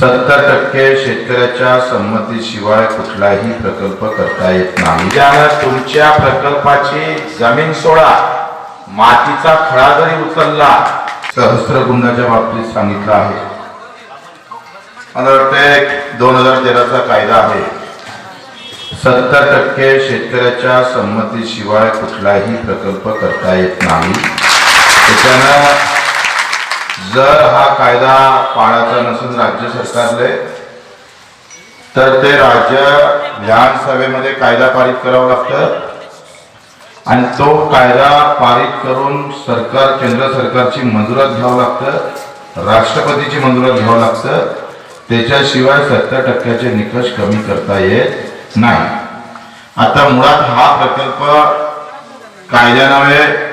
सत्तर टक्के शेतकऱ्याच्या संमतीशिवाय कुठलाही प्रकल्प करता येत नाही. त्यानं तुमच्या प्रकल्पाची जमीन सोडा. मातीचा खळा जरी उचलला सहस्त्रकुंडाच्या बाबतीत सांगितलं आहे. मला वाटतं दोन हजार तेराचा कायदा आहे. सत्तर टक्के शेतकऱ्याच्या संमतीशिवाय कुठलाही प्रकल्प करता येत नाही. त्याच्यानं जर हा कायदा पाळायचा नसेल राज्य सरकारले तर ते राज्य विधानसभेमध्ये कायदा पारित करावं लागतं. आणि तो कायदा पारित करून सरकार केंद्र सरकारची मंजुरात घ्यावं लागतं राष्ट्रपतीची मंजुरात घ्यावं लागतं. त्याच्याशिवाय सत्तर टक्क्याचे निकष कमी करता येत नाही. आता मुळात हा प्रकल्प कायद्यानावे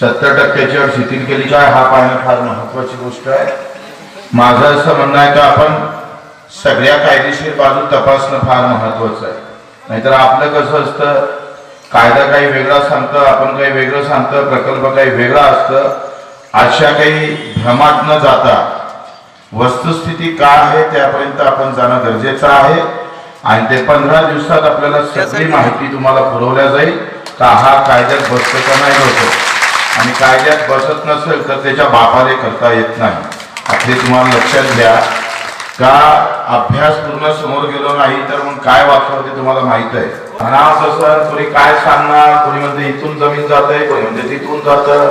सत्तर टक्क्याची अट शिथिल केली काय? हा पाहणं फार महत्वाची गोष्ट आहे. माझं असं म्हणणं आहे का आपण सगळ्या कायदेशीर बाजू तपासणं फार महत्वाचं आहे. नाहीतर आपलं कसं असतं कायदा काही वेगळा सांगतं आपण काही वेगळं सांगतं प्रकल्प काही वेगळा असतं. अशा काही भ्रमात न जाता वस्तुस्थिती काय आहे त्यापर्यंत आपण जाणं गरजेचं आहे. आणि ते पंधरा दिवसात आपल्याला सगळी माहिती तुम्हाला पुरवल्या जाईल का हा कायद्यात बसतो का नाही बसत. आणि कायद्यात बसत नसेल तर त्याच्या बापाने करता येत नाही. आपले तुम्हाला लक्षात द्या का अभ्यास पूर्ण समोर गेलो नाही तर मग काय वाचलं ते तुम्हाला माहीत आहे. अनास असं कोणी काय सांगणार? कोणी म्हणते इथून जमीन जात आहे कोणी म्हणते तिथून जातं.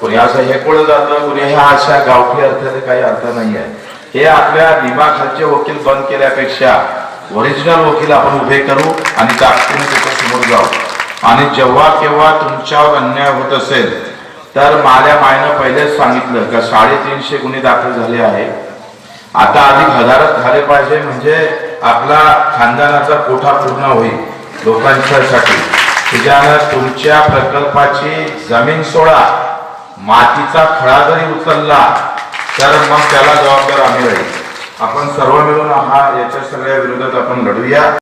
कोणी असं हे कोण जातं कोणी ह्या अशा गावठी अर्थाने काही अर्थ नाही आहे. हे आपल्या दिमाखालचे वकील बंद केल्यापेक्षा ओरिजिनल वकील आपण उभे करू आणि ताकदीने त्याच्यासमोर जाऊ. आणि जेव्हा केव्हा तुमच्यावर अन्याय होत असेल तर माझ्या मायनं पहिलेच सांगितलं का साडेतीनशे गुन्हे दाखल झाले आहे. आता अधिक हजारात झाले पाहिजे म्हणजे आपला खानदानाचा कोठा पूर्ण होईल लोकांच्यासाठी. त्याच्यानं तुमच्या प्रकल्पाची जमीन सोडा. मातीचा खळा जरी उचलला तर मग त्याला जबाबदार आम्ही राहील. आपण सर्व मिळून हा याच्या सगळ्या विरोधात आपण लढूया.